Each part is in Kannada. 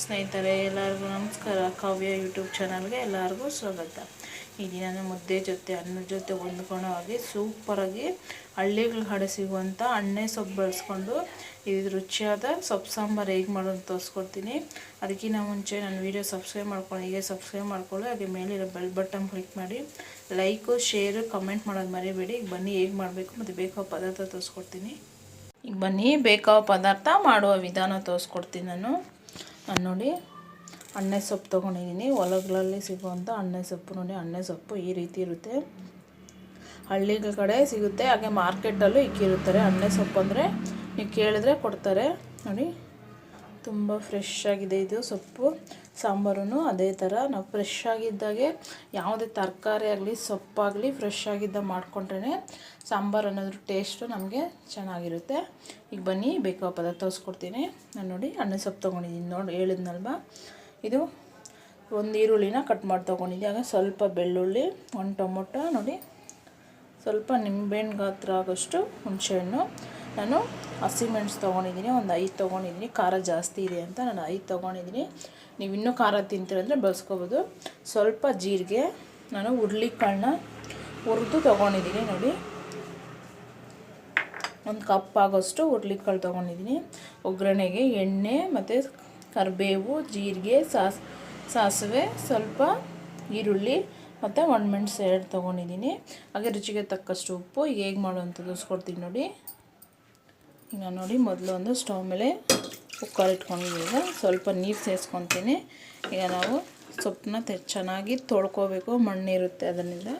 ಸ್ನೇಹಿತರೆ, ಎಲ್ಲರಿಗೂ ನಮಸ್ಕಾರ. ಕಾವ್ಯ ಯೂಟ್ಯೂಬ್ ಚಾನಲ್ಗೆ ಎಲ್ಲರಿಗೂ ಸ್ವಾಗತ. ಈ ದಿನ ಮುದ್ದೆ ಜೊತೆ ಅನ್ನದ ಜೊತೆ ಹೊಂದ್ಕೊಳ್ಳೋ ಹಾಗೆ ಸೂಪರಾಗಿ ಹಳ್ಳಿಗಳ ಕಡೆ ಸಿಗುವಂಥ ಅಣ್ಣೆ ಸೊಪ್ಪು ಬಳಸ್ಕೊಂಡು ಇದು ರುಚಿಯಾದ ಸೊಪ್ಪು ಸಾಂಬಾರು ಹೇಗೆ ಮಾಡೋದು ತೋರಿಸ್ಕೊಡ್ತೀನಿ. ಅದಕ್ಕಿಂತ ಮುಂಚೆ ನಾನು ವೀಡಿಯೋ ಸಬ್ಸ್ಕ್ರೈಬ್ ಮಾಡ್ಕೊಂಡು ಹೀಗೆ ಸಬ್ಸ್ಕ್ರೈಬ್ ಮಾಡ್ಕೊಳ್ಳಿ ಹಾಗೆ ಮೇಲಿರೋ ಬೆಲ್ ಬಟನ್ ಕ್ಲಿಕ್ ಮಾಡಿ. ಲೈಕು, ಶೇರು, ಕಮೆಂಟ್ ಮಾಡೋದು ಮರಿಬೇಡಿ. ಈಗ ಬನ್ನಿ ಹೇಗೆ ಮಾಡಬೇಕು ಮತ್ತು ಬೇಕಾದ ಪದಾರ್ಥ ತೋರಿಸ್ಕೊಡ್ತೀನಿ. ಈಗ ಬನ್ನಿ ಬೇಕಾದ ಪದಾರ್ಥ ಮಾಡುವ ವಿಧಾನ ತೋರಿಸ್ಕೊಡ್ತೀನಿ ನಾನು. ನಾನು ನೋಡಿ ಅಣ್ಣೆ ಸೊಪ್ಪು ತೊಗೊಂಡಿದ್ದೀನಿ. ಹೊಲಗಳಲ್ಲಿ ಸಿಗುವಂಥ ಅಣ್ಣೆ ಸೊಪ್ಪು ನೋಡಿ, ಅಣ್ಣೆ ಸೊಪ್ಪು ಈ ರೀತಿ ಇರುತ್ತೆ. ಹಳ್ಳಿಗಳ ಕಡೆ ಸಿಗುತ್ತೆ, ಹಾಗೆ ಮಾರ್ಕೆಟಲ್ಲೂ ಇಕ್ಕಿರುತ್ತಾರೆ. ಅಣ್ಣೆ ಸೊಪ್ಪು ಅಂದರೆ ನೀವು ಕೇಳಿದ್ರೆ ಕೊಡ್ತಾರೆ. ನೋಡಿ. ತುಂಬ ಫ್ರೆಶ್ ಆಗಿದೆ ಇದು. ಸೊಪ್ಪು ಸಾಂಬಾರು ಅದೇ ಥರ. ನಾವು ಫ್ರೆಶ್ ಆಗಿದ್ದಾಗೆ ಯಾವುದೇ ತರಕಾರಿ ಆಗಲಿ, ಸೊಪ್ಪಾಗಲಿ ಫ್ರೆಶ್ ಆಗಿದ್ದ ಮಾಡಿಕೊಂಡ್ರೆ ಸಾಂಬಾರು ಅನ್ನೋದ್ರ ಟೇಸ್ಟು ನಮಗೆ ಚೆನ್ನಾಗಿರುತ್ತೆ. ಈಗ ಬನ್ನಿ, ಬೇಕಾ ಪದಾರ್ಥ ತೋರಿಸ್ಕೊಡ್ತೀನಿ. ನಾನು ನೋಡಿ ಅನ್ನ ಸೊಪ್ಪು ತೊಗೊಂಡಿದ್ದೀನಿ ನೋಡಿ, ಹೇಳಿದ್ನಲ್ವ? ಇದು ಒಂದು ಈರುಳ್ಳಿನ ಕಟ್ ಮಾಡಿ ತೊಗೊಂಡಿದ್ದೆ. ಆಗ ಸ್ವಲ್ಪ ಬೆಳ್ಳುಳ್ಳಿ, ಒಂದು ಟೊಮೊಟೊ, ನೋಡಿ, ಸ್ವಲ್ಪ ನಿಂಬೆಹಣ್ಣು ಗಾತ್ರ ಆಗೋಷ್ಟು ಹುಣಸೆಹಣ್ಣು. ನಾನು ಹಸಿಮೆಣ್ಸು ತೊಗೊಂಡಿದ್ದೀನಿ, ಒಂದು ಐದು ತೊಗೊಂಡಿದ್ದೀನಿ, ಖಾರ ಜಾಸ್ತಿ ಇದೆ ಅಂತ ನಾನು ಐದು ತೊಗೊಂಡಿದ್ದೀನಿ. ನೀವು ಇನ್ನೂ ಖಾರ ತಿಂತೀರಂದರೆ ಬಳಸ್ಕೋಬೋದು. ಸ್ವಲ್ಪ ಜೀರಿಗೆ, ನಾನು ಹುರ್ಳಿಕಾಳನ್ನ ಹುರಿದು ತೊಗೊಂಡಿದ್ದೀನಿ ನೋಡಿ. ಒಂದು ಕಪ್ ಆಗೋಷ್ಟು ಹುರ್ಳಿಕಾಳು ತೊಗೊಂಡಿದ್ದೀನಿ. ಒಗ್ಗರಣೆಗೆ ಎಣ್ಣೆ ಮತ್ತು ಕರಿಬೇವು, ಜೀರಿಗೆ, ಸಾಸ್, ಸಾಸಿವೆ, ಸ್ವಲ್ಪ ಈರುಳ್ಳಿ ಮತ್ತು ಒಣಮೆಣ್ಸು ಎರಡು ತೊಗೊಂಡಿದ್ದೀನಿ. ಹಾಗೆ ರುಚಿಗೆ ತಕ್ಕಷ್ಟು ಉಪ್ಪು, ಹೇಗೆ ಮಾಡುವಂಥದ್ದು ತೋರಿಸ್ಕೊಡ್ತೀನಿ ನೋಡಿ. ಈಗ ನೋಡಿ ಮೊದಲು ಒಂದು ಸ್ಟವ್ ಮೇಲೆ ಕುಕ್ಕರ್ ಇಟ್ಕೊಂಡಿದ್ದೀಗ ಸ್ವಲ್ಪ ನೀರು ಸೇರಿಸ್ಕೊತೀನಿ ಈಗ ನಾವು ಸೊಪ್ಪನ್ನ ಚೆನ್ನಾಗಿ ತೊಳ್ಕೊಬೇಕು. ಮಣ್ಣಿರುತ್ತೆ ಅದರಿಂದ.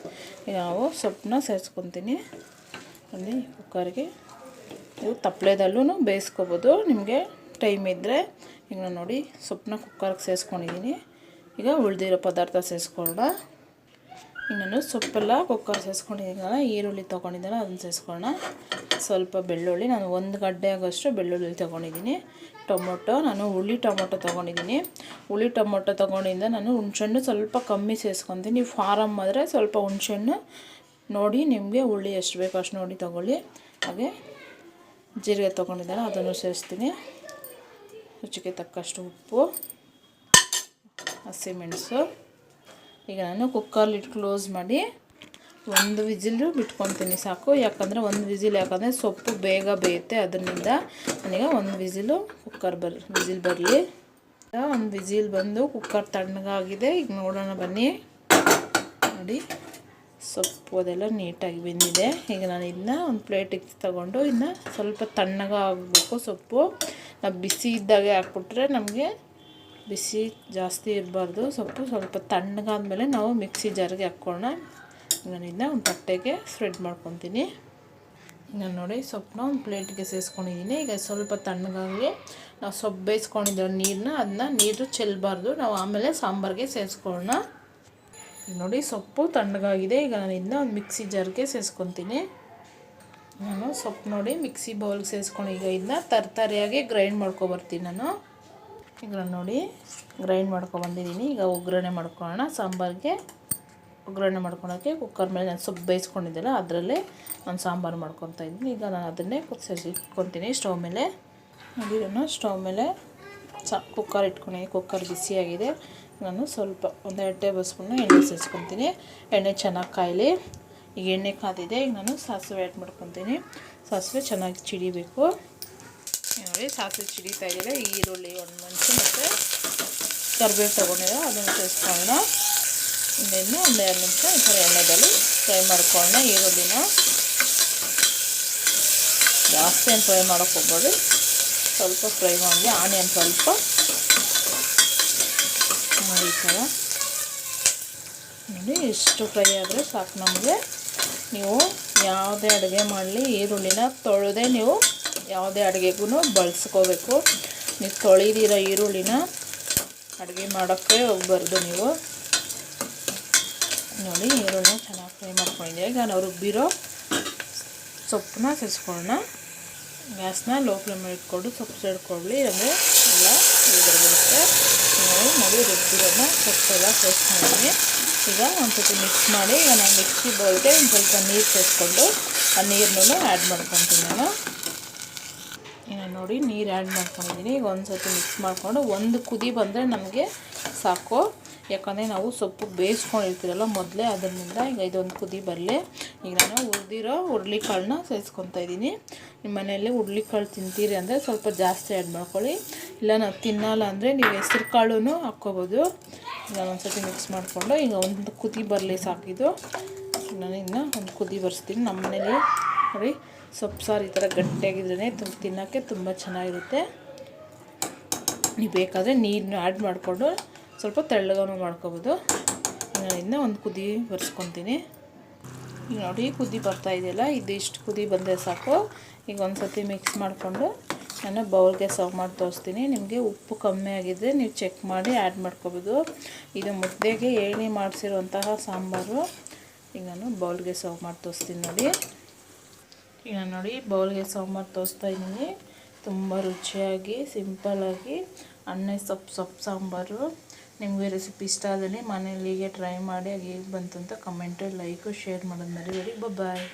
ಈಗ ನಾವು ಸೊಪ್ಪನ್ನ ಸೇರಿಸ್ಕೊತೀನಿ ಅಲ್ಲಿ ಕುಕ್ಕರ್ಗೆ. ನೀವು ತಪ್ಪಲೆದಲ್ಲೂ ಬೇಯಿಸ್ಕೊಬೋದು. ನಿಮಗೆ ಟೈಮ್ ಇದ್ದರೆ ಈಗ ನೋಡಿ ಸೊಪ್ಪನ್ನ ಕುಕ್ಕರ್ಗೆ ಸೇರಿಸ್ಕೊಂಡಿದ್ದೀನಿ ಈಗ ಉಳಿದಿರೋ ಪದಾರ್ಥ ಸೇರಿಸ್ಕೊಳ್ಳೋಣ ನಾನು ಸೊಪ್ಪೆಲ್ಲ ಕುಕ್ಕರ್ ಸೇರಿಸ್ಕೊಂಡಿದ್ದೀನಲ್ಲ ಈರುಳ್ಳಿ ತೊಗೊಂಡಿದ್ದಲ್ಲ, ಅದನ್ನು ಸೇರಿಸ್ಕೊಳ್ಳೋಣ ಸ್ವಲ್ಪ ಬೆಳ್ಳುಳ್ಳಿ, ನಾನು ಒಂದು ಗಡ್ಡೆ ಆಗೋಷ್ಟು ಬೆಳ್ಳುಳ್ಳಿ ತೊಗೊಂಡಿದ್ದೀನಿ. ಟೊಮೊಟೊ, ನಾನು ಹುಳಿ ಟೊಮೊಟೊ ತೊಗೊಂಡಿದ್ದೀನಿ. ಹುಳಿ ಟೊಮೊಟೊ ತೊಗೊಂಡಿದ್ದ ನಾನು ಹುಣ್ಸೆಹಣ್ಣು ಸ್ವಲ್ಪ ಕಮ್ಮಿ ಸೇರಿಸ್ಕೊತೀನಿ ನೀವು ಫಾರಮ್ ಆದರೆ ಸ್ವಲ್ಪ ಹುಣ್ಸೆಹಣ್ಣು ನೋಡಿ, ನಿಮಗೆ ಹುಳಿ ಎಷ್ಟು ಬೇಕು ಅಷ್ಟು ನೋಡಿ ತೊಗೊಳ್ಳಿ. ಹಾಗೆ ಜೀರಿಗೆ ತೊಗೊಂಡಿದ್ದಲ್ಲ, ಅದನ್ನು ಸೇರಿಸ್ತೀನಿ ರುಚಿಗೆ ತಕ್ಕಷ್ಟು ಉಪ್ಪು ಹಸಿಮೆಣಸು ಈಗ ನಾನು ಕುಕ್ಕರ್ಲಿ ಇಟ್ಟು ಕ್ಲೋಸ್ ಮಾಡಿ ಒಂದು ವಿಜಿಲು ಬಿಟ್ಕೊತೀನಿ ಸಾಕು. ಯಾಕಂದರೆ ಒಂದು ವಿಜಿಲ್ ಯಾಕಂದರೆ ಸೊಪ್ಪು ಬೇಗ ಬೇಯುತ್ತೆ. ಅದರಿಂದ ನನಗೆ ಒಂದು ವಿಜಿಲು ಕುಕ್ಕರ್ ಬರ್, ವಿಜಿಲ್ ಬರಲಿ. ಒಂದು ವಿಜಿಲ್ ಬಂದು ಕುಕ್ಕರ್ ತಣ್ಣಗಾಗಿದೆ. ಈಗ ನೋಡೋಣ ಬನ್ನಿ. ನೋಡಿ, ಸೊಪ್ಪು ಅದೆಲ್ಲ ನೀಟಾಗಿ ಬೆಂದಿದೆ. ಈಗ ನಾನು ಇದನ್ನ ಒಂದು ಪ್ಲೇಟಿಗೆ ತಗೊಂಡು ಇನ್ನು ಸ್ವಲ್ಪ ತಣ್ಣಗಾಗಬೇಕು ಸೊಪ್ಪು. ನಾವು ಬಿಸಿ ಇದ್ದಾಗೆ ಹಾಕ್ಬಿಟ್ರೆ ನಮಗೆ ಬಿಸಿ ಜಾಸ್ತಿ ಇರಬಾರ್ದು. ಸೊಪ್ಪು ಸ್ವಲ್ಪ ತಣ್ಣಗಾದ್ಮೇಲೆ ನಾವು ಮಿಕ್ಸಿ ಜಾರಿಗೆ ಹಾಕ್ಕೊಳ್ಳೋಣ. ನಾನು ಇದನ್ನ ಒಂದು ತಟ್ಟೆಗೆ ಸ್ಪ್ರೆಡ್ ಮಾಡ್ಕೊತೀನಿ. ಈಗ ನೋಡಿ ಸೊಪ್ಪನ್ನ ಒಂದು ಪ್ಲೇಟ್ಗೆ ಸೇರಿಸ್ಕೊಂಡಿದ್ದೀನಿ ಈಗ ಸ್ವಲ್ಪ ತಣ್ಣಗಾಗಿ ನಾವು ಸೊಪ್ಪು ಬೇಯಿಸ್ಕೊಂಡಿದ್ದೇವೆ ನೀರನ್ನ, ಅದನ್ನ ನೀರು ಚೆಲ್ಲಬಾರ್ದು ನಾವು ಆಮೇಲೆ ಸಾಂಬಾರಿಗೆ ಸೇರಿಸ್ಕೊಳ್ಳೋಣ ನೋಡಿ, ಸೊಪ್ಪು ತಣ್ಣಗಾಗಿದೆ. ಈಗ ನಾನು ಒಂದು ಮಿಕ್ಸಿ ಜಾರ್ಗೆ ಸೇರಿಸ್ಕೊತೀನಿ ನಾನು ಸೊಪ್ಪು ನೋಡಿ ಮಿಕ್ಸಿ ಬೌಲ್ಗೆ ಸೇರಿಸ್ಕೊಂಡು ಈಗ ಇದನ್ನ ತರಕಾರಿಯಾಗಿ ಗ್ರೈಂಡ್ ಮಾಡ್ಕೊಬರ್ತೀನಿ ನಾನು. ಈಗ ನೋಡಿ ಗ್ರೈಂಡ್ ಮಾಡ್ಕೊಬಂದಿದ್ದೀನಿ ಈಗ ಒಗ್ಗರಣೆ ಮಾಡ್ಕೊಳ್ಳೋಣ. ಸಾಂಬಾರಿಗೆ ಒಗ್ಗರಣೆ ಮಾಡ್ಕೊಳೋಕ್ಕೆ ಕುಕ್ಕರ್ ಮೇಲೆ ನಾನು ಸೊಪ್ಪು ಬೇಯಿಸ್ಕೊಂಡಿದ್ದೆಲ್ಲ ಅದರಲ್ಲೇ ನಾನು ಸಾಂಬಾರು ಮಾಡ್ಕೊತಾ ಇದ್ದೀನಿ. ಈಗ ನಾನು ಅದನ್ನೇ ಕುದಿಸಿ ಇಟ್ಕೊತೀನಿ ಸ್ಟವ್ ಮೇಲೆ ನೋಡಿ ಸ್ಟವ್ ಮೇಲೆ ಸಾ ಕುಕ್ಕರ್ ಇಟ್ಕೊಂಡಿ. ಕುಕ್ಕರ್ ಬಿಸಿಯಾಗಿದೆ. ನಾನು ಸ್ವಲ್ಪ ಒಂದು ಎರಡು ಟೇಬಲ್ ಸ್ಪೂನು ಎಣ್ಣೆ ಸೇರಿಸ್ಕೊತೀನಿ ಎಣ್ಣೆ ಚೆನ್ನಾಗಿ ಕಾಯಲಿ. ಈಗ ಎಣ್ಣೆ ಕಾದಿದೆ. ಈಗ ನಾನು ಸಾಸಿವೆ ಆ್ಯಡ್ ಮಾಡ್ಕೊತೀನಿ ಸಾಸಿವೆ ಚೆನ್ನಾಗಿ ಚಿಡಿಬೇಕು. ನೋಡಿ, ಸಾಸಿವೆ ಚಿಡಿತಾ ಇದೆಯಲ್ಲ ಈರುಳ್ಳಿ ಒಂದು ಮೆಣಸು ಮತ್ತು ಕರಿಬೇವು ತೊಗೊಂಡಿರೋ ಅದನ್ನು ಸೇರಿಸ್ಕೊಳ್ಳೋಣ. ಇನ್ನೇನು ಒಂದು ಎರಡು ನಿಮಿಷ, ಈ ಥರ ಎಣ್ಣೆದಲ್ಲಿ ಫ್ರೈ ಮಾಡ್ಕೊಳ್ಳೋಣ ಈರುಳ್ಳಿನ. ಜಾಸ್ತಿ ಏನು ಫ್ರೈ ಮಾಡೋಕ್ಕೆ ಹೋಗ್ಬೇಡಿ. ಸ್ವಲ್ಪ ಫ್ರೈ ಮಾಡಿ, ಆನಿಯನ್ ಸ್ವಲ್ಪ ನೋಡಿ ಈ ಥರ. ನೋಡಿ ಇಷ್ಟು ಫ್ರೈ ಆದರೆ ಸಾಕು ನಮಗೆ. ನೀವು ಯಾವುದೇ ಅಡುಗೆ ಮಾಡಲಿ, ಈರುಳ್ಳಿನ ತೊಳೆದೇ ನೀವು ಯಾವುದೇ ಅಡುಗೆಗೂ ಬಳಸ್ಕೋಬೇಕು. ನೀವು ತೊಳೆದಿರೋ ಈರುಳ್ಳಿನ ಅಡುಗೆ ಮಾಡೋಕ್ಕೆ ಹೋಗ್ಬಾರ್ದು ನೀವು. ನೋಡಿ ಈರುಳ್ಳಿ ಚೆನ್ನಾಗಿ ಫ್ರೈ ಮಾಡ್ಕೊಂಡಿದ್ದೆ. ಈಗ ನಾವು ರುಬ್ಬಿರೋ ಸೊಪ್ಪನ್ನ ಸೇರಿಸ್ಕೊಳ್ಳೋಣ ಗ್ಯಾಸ್ನ ಲೋ ಫ್ಲೇಮ್ ಇಟ್ಕೊಂಡು ಸೊಪ್ಪು ಸೇಡ್ಕೊಳ್ಳಿ ಅಂದರೆ ಎಲ್ಲ ಬರುತ್ತೆ ನೋಡಿ ನೋಡಿ, ರುಬ್ಬಿರೋದನ್ನ ಸೊಪ್ಪೆಲ್ಲ ಸೇರಿಸ್ಕೊಂಡಿದ್ದೀನಿ ಈಗ ಒಂದು ಸತಿ ಮಿಕ್ಸ್ ಮಾಡಿ. ಈಗ ನಾನು ಮಿಕ್ಸಿ ಬೌಲ್ಗೆ ಒಂದು ಸ್ವಲ್ಪ ನೀರು ಸೇರಿಸ್ಕೊಂಡು ಆ ನೀರನ್ನೂ ಆ್ಯಡ್ ಮಾಡ್ಕೊತೀನಿ ನಾನು. ಇನ್ನು ನೋಡಿ ನೀರು ಆ್ಯಡ್ ಮಾಡ್ಕೊಂಡಿದ್ದೀನಿ ಈಗ ಒಂದು ಸತಿ ಮಿಕ್ಸ್ ಮಾಡಿಕೊಂಡು ಒಂದು ಕುದಿ ಬಂದರೆ ನಮಗೆ ಸಾಕು. ಯಾಕಂದರೆ ನಾವು ಸೊಪ್ಪು ಬೇಯಿಸ್ಕೊಂಡಿರ್ತೀರಲ್ಲ ಮೊದಲೇ ಅದರಿಂದ ಈಗ ಇದೊಂದು ಕುದಿ ಬರಲಿ. ಈಗ ನಾನು ಹುರಿದಿರೋ ಹುರ್ಳಿಕಾಳನ್ನ ಸೇರಿಸ್ಕೊತಾ ಇದ್ದೀನಿ ನಿಮ್ಮ ಮನೆಯಲ್ಲಿ ಹುರ್ಳಿಕಾಳು ತಿಂತೀರಿ ಅಂದರೆ ಸ್ವಲ್ಪ ಜಾಸ್ತಿ ಆ್ಯಡ್ ಮಾಡ್ಕೊಳ್ಳಿ. ಇಲ್ಲ ನಾವು ತಿನ್ನಲ್ಲ ಅಂದರೆ ನೀವು ಹೆಸ್ರು ಕಾಳು ಹಾಕ್ಕೋಬೋದು. ಈಗ ಒಂದು ಸತಿ ಮಿಕ್ಸ್ ಮಾಡಿಕೊಂಡು ಈಗ ಒಂದು ಕುದಿ ಬರಲಿ ಸಾಕಿದು. ನಾನು ಇನ್ನು ಒಂದು ಕುದಿ ಬರ್ಸ್ತೀನಿ. ನಮ್ಮ ಮನೇಲಿ ನೋಡಿ. ಸೊಪ್ಪು ಸಾರು ಈ ಥರ ಗಟ್ಟಿಯಾಗಿದ್ರೇ ತುಂಬ ತಿನ್ನೋಕ್ಕೆ ತುಂಬ ಚೆನ್ನಾಗಿರುತ್ತೆ. ನೀವು ಬೇಕಾದರೆ ನೀರನ್ನ ಆ್ಯಡ್ ಮಾಡಿಕೊಂಡು ಸ್ವಲ್ಪ ತೆಳ್ಳಗನೂ ಮಾಡ್ಕೊಬೋದು. ನಾನು ಇದನ್ನ ಒಂದು ಕುದಿ ಬರ್ಸ್ಕೊತೀನಿ ಈಗ ನೋಡಿ, ಕುದಿ ಬರ್ತಾ ಇದೆಯಲ್ಲ, ಇದು ಇಷ್ಟು ಕುದಿ ಬಂದರೆ ಸಾಕು. ಈಗ ಒಂದು ಸತಿ ಮಿಕ್ಸ್ ಮಾಡಿಕೊಂಡು ನಾನು ಬೌಲ್ಗೆ ಸರ್ವ್ ಮಾಡಿ ತೋರಿಸ್ತೀನಿ. ನಿಮಗೆ ಉಪ್ಪು ಕಮ್ಮಿ ಆಗಿದ್ದರೆ ನೀವು ಚೆಕ್ ಮಾಡಿ ಆ್ಯಡ್ ಮಾಡ್ಕೋಬೋದು. ಇದು ಮುದ್ದೆಗೆ ಏಣಿ ಮಾಡಿಸಿರುವಂತಹ ಸಾಂಬಾರು. ಈಗ ನಾನು ಬೌಲ್ಗೆ ಸರ್ವ್ ಮಾಡಿ ತೋರಿಸ್ತೀನಿ ನೋಡಿ. ಈಗ ನೋಡಿ ಬೌಲ್ಗೆ ಸಾಂಬಾರು ತೋರಿಸ್ತಾ ಇದ್ದೀನಿ. ತುಂಬ ರುಚಿಯಾಗಿ ಸಿಂಪಲ್ಲಾಗಿ ಅನ್ನ ಸೊಪ್ಪು ಸೊಪ್ಪು ಸಾಂಬಾರು. ನಿಮಗೆ ರೆಸಿಪಿ ಇಷ್ಟ ಆದರೆ ಹೀಗೆ ಟ್ರೈ ಮಾಡಿ, ಹೇಗೆ ಬಂತು ಅಂತ ಕಮೆಂಟು ಲೈಕು ಶೇರ್ ಮಾಡೋದು ಮರಿಬೇಡಿ. ಬಾಯ್